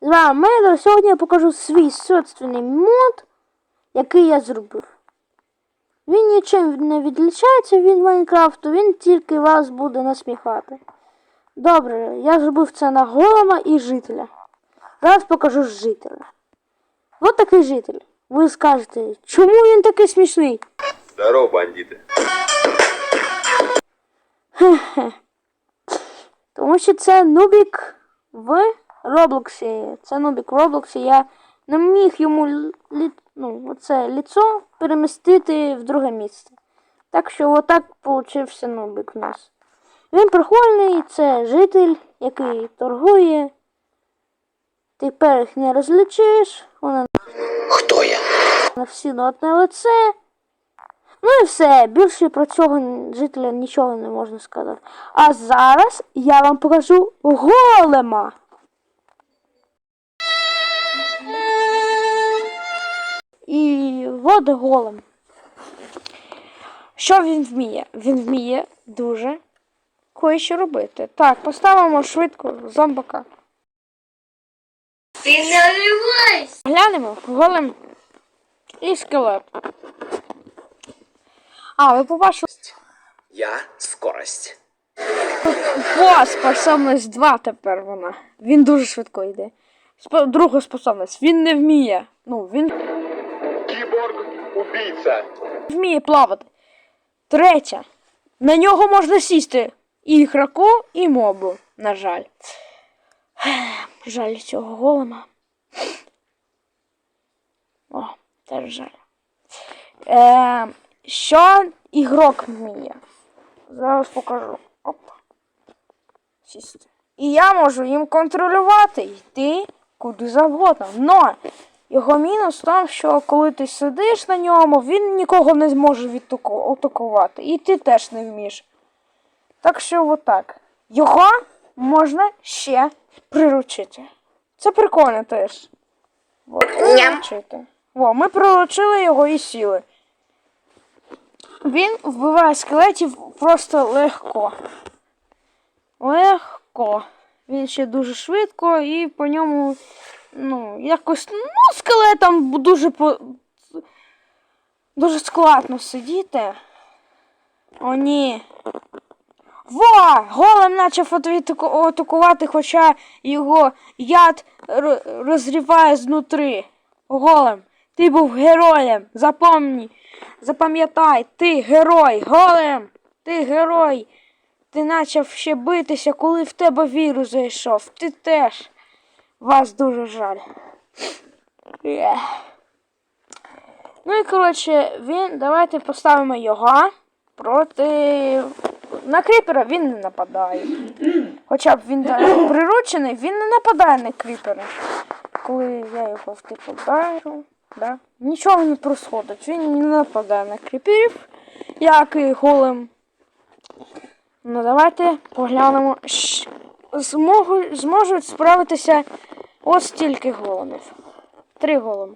З вами Мейдер. Сьогодні я покажу свій собственний мод, який я зробив. Він нічим не відлічається від Майнкрафту, він тільки вас буде насміхати. Добре, я зробив це на голема і жителя. Зараз покажу жителя. Ось такий житель. Ви скажете, чому він такий смішний? Здорово, бандиты. Тому що це нубік в Роблоксі. Це нубік Роблоксі. Я не міг йому лі... ну, оце ліцо перемістити в друге місце. Так що отак получився нубік в нас. Він прикольний, це житель, який торгує. Тепер їх не розлічиш, вона Хто я? на всі на одне лице. Ну і все, більше про цього жителя нічого не можна сказати. А зараз я вам покажу голема. І от голем. Що він вміє? Він вміє дуже кое-що робити. Так, поставимо швидко зомбака. Ти наливайся! Глянемо, голем і скелет. А, ви побачили? Я скорость. О, способність 2 тепер вона. Він дуже швидко йде. Друга способність. Він не вміє. Ну, він Киборг-убийца. вміє плавати. Третя. На нього можна сісти і ігроку, і мобу. На жаль. Жаль цього голема. О, теж жаль. Е, що ігрок вміє? Зараз покажу. Оп. Сісти. І я можу їм контролювати, йти куди завгодно. Но його мінус в тому, що коли ти сидиш на ньому, він нікого не зможе атакувати. І ти теж не вмієш. Так що отак. Його можна ще приручити. Це прикольно теж. От, приручити. О, ми приручили його і сіли. Він вбиває скелетів просто легко. Легко. Він ще дуже швидко і по ньому, ну, якось, ну, скелетам дуже по... дуже складно сидіти. О, ні. Во! Голем почав атакувати, хоча його яд розріває знутри. Голем, ти був героєм. Запомні. Запам'ятай, ти герой, голем, ти герой. Ти почав ще битися, коли в тебе вірус зайшов. Ти теж. Вас дуже жаль. Ех. Ну і коротше, він. Давайте поставимо його проти. На кріпера він не нападає. Хоча б він приручений, він не нападає на кріпера. Коли я його типу вдарю, да? нічого не происходить. Він не нападає на кріперів, як і голем. Ну давайте поглянемо. Змогу, зможуть справитися ось стільки големів. Три големи.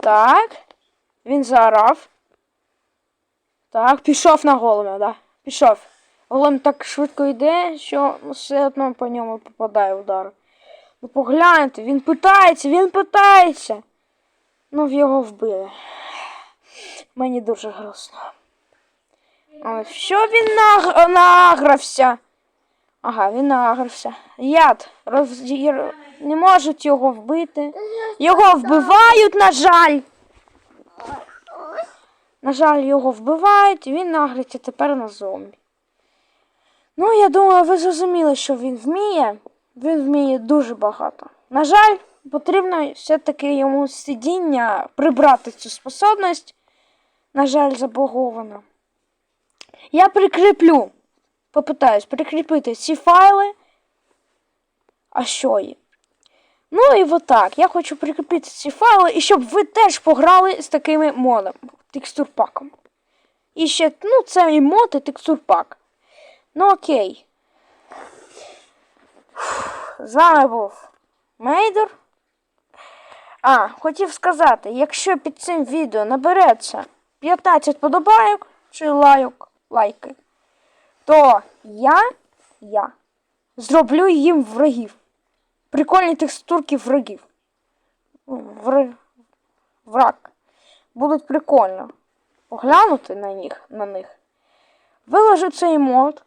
Так. Він заорав. Так, пішов на големя, да. Пішов. Голем так швидко йде, що все одно по ньому попадає удар. Ну погляньте, він питається, він питається. Ну, в його вбили. Мені дуже грустно. Що він наг... награвся? Ага, він награвся. Яд. Роз... Не можуть його вбити. Його вбивають, на жаль. На жаль, його вбивають, і він нагриться тепер на зомбі. Ну, я думаю, ви зрозуміли, що він вміє. Він вміє дуже багато. На жаль, потрібно все-таки йому сидіння прибрати цю способність. На жаль, забаговано. Я прикріплю. Попитаюсь прикріпити ці файли. А що є? Ну і отак. Я хочу прикріпити ці файли, і щоб ви теж пограли з такими модом, текстурпаком. І ще, ну, це і мод, і текстурпак. Ну окей. З вами був Мейдер. А, хотів сказати, якщо під цим відео набереться 15 подобайок чи лайок, лайки, то я, я зроблю їм врагів. прикольні текстурки врагів. Вр... Враг. Будуть прикольно. Поглянути на них, на них. Виложу цей мод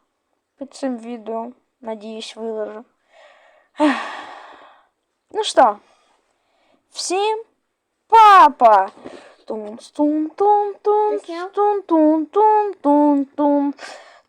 під цим відео. Надіюсь, виложу. Ну що, всім папа! Тум